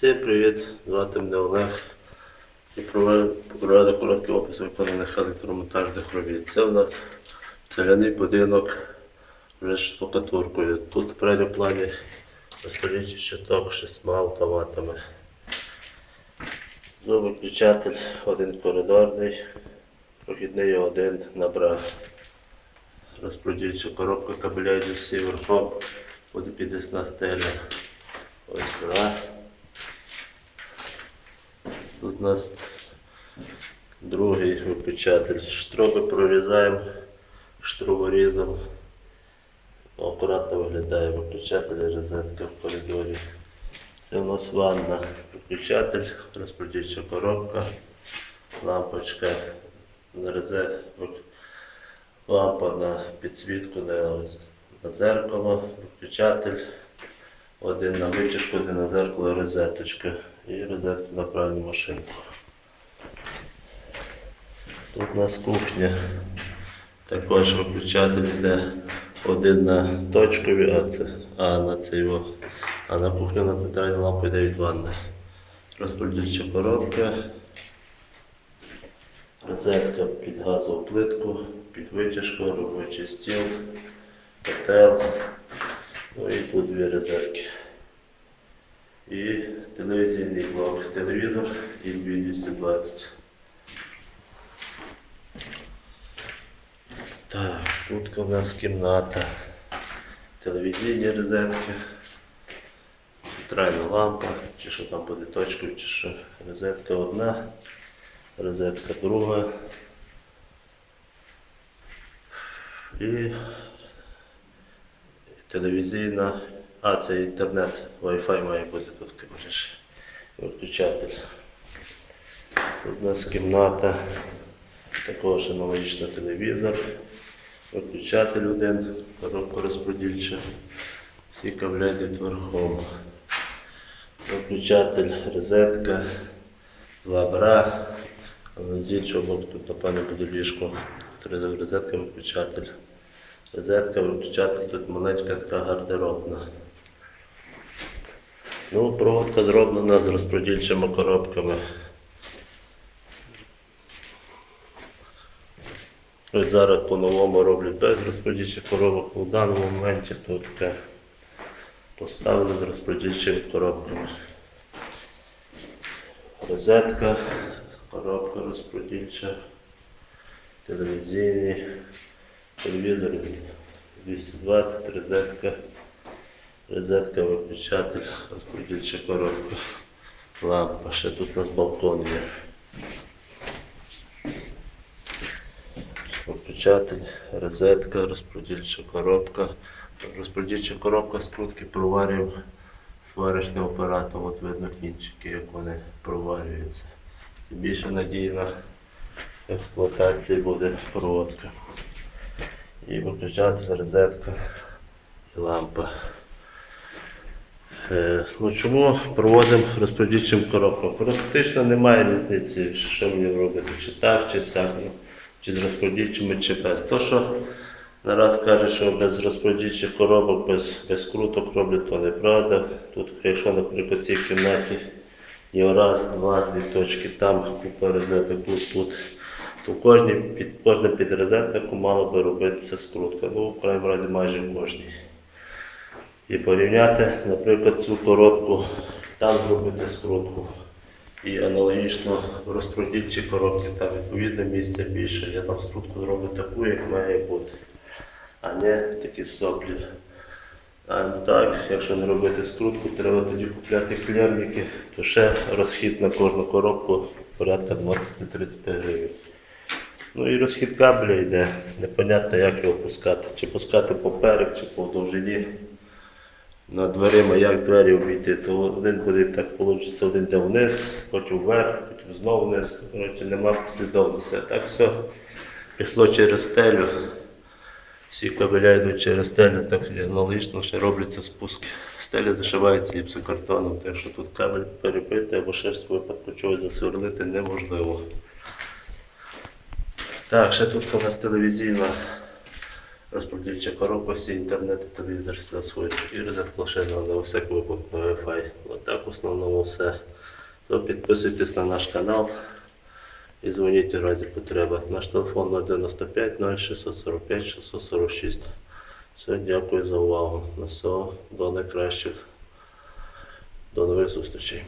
Всім привіт! Звати мене Олег. І проведу короткий опис виконаних електромонтажних робіт. Це у нас селяний будинок вже з штукатуркою. Тут в передньому плані розподільчий щиток з шістьма автоматами. Зубоключатель один коридорний, прохідний один на бра. Коробка кабеля йде всі верхом, буде підвісна стеля. Ось бра. Тут у нас другий випечатель. Штроби прорізаємо штруворізом. Акуратно виглядає виключатель розетка в коридорі. Це у нас ванна, виключатель, розподільча коробка, лампочка, лампа на підсвітку, на, на зеркало, виключатель, один на витяжку, один на зеркало, розеточка і розетка на пральну машинку. Тут у нас кухня. Також виключатель йде один на точкові, а, це, а на це його. А на кухню на центральну лампу йде від ванни. Розподільча коробка. Розетка під газову плитку, під витяжку, робочий стіл, котел. Ну і тут дві розетки. І телевізійний блок, телевізор і 220. Так, тут у нас кімната, телевізійні розетки, центральна лампа, чи що там буде точкою, чи що. Розетка одна, розетка друга. І телевізійна, а це інтернет, Wi-Fi має бути тут, кажеш, виключатель. Тут у нас кімната, також аналогічно телевізор, виключатель один, коробка розподільча, всі йдуть верхом. Виключатель, розетка, два бра, з іншого боку тут, напевно, буде ліжко, три розетка, виключатель. Розетка, виключатель, тут маленька така гардеробна. Ну, проводка зроблена з розподільчими коробками. Ось зараз по-новому роблять без розподільчих коробок. У даному моменті тут таке поставили з розподільчими коробками. Розетка, коробка розподільча, телевізійні, телевізор 220, розетка, розетка, виключатель, розподільча коробка, лампа. Ще тут у нас балкон є. Виключатель, розетка, розподільча коробка. Розподільча коробка скрутки проварюємо сварочним апаратом. От видно кінчики, як вони проварюються. Більше надійна експлуатація буде проводка. І виключатель, розетка і лампа. Е, Ну, чому проводимо розподільчим коробком? Практично немає різниці, що мені робити, чи так, чи сяк, ну, чи з розподільчими, чи без. То, що нараз каже, що без розподільчих коробок, без, без круток роблять, то неправда. Тут, якщо, наприклад, в цій кімнаті є раз, два, дві точки, там купа розеток, тут, тут, то кожній, під кожним підрозетником мало би робитися скрутка. Ну, в крайньому разі майже кожній. І порівняти, наприклад, цю коробку, там зробити скрутку. І аналогічно в розподільчій коробці там відповідно місця більше. Я там скрутку зроблю таку, як має бути, а не такі соплі. А так, якщо не робити скрутку, треба тоді купляти клеммики, то ще розхід на кожну коробку порядка 20-30 гривень. Ну і розхід кабеля йде. Непонятно, як його пускати. Чи пускати поперек, чи по довжині. Над дверима, як двері обійти, то один буде так вийде, один йде вниз, потім вверх, потім знову вниз. Коротше, нема послідовності. Так все пішло через стелю. Всі кабеля йдуть через стелю, так аналогічно ще робляться спуски. Стеля зашивається гіпсокартоном, так що тут кабель перебити або ще випадку чогось засверлити неможливо. Так, ще тут у нас телевізійна розподільча коробка, всі інтернет, телевізор сюди свої. І розетка ще на всяк випадок на Wi-Fi. Отак в основному все. То підписуйтесь на наш канал і дзвоніть у разі потреби. Наш телефон 095 0645 646. Все, дякую за увагу. На все, до найкращих. До нових зустрічей.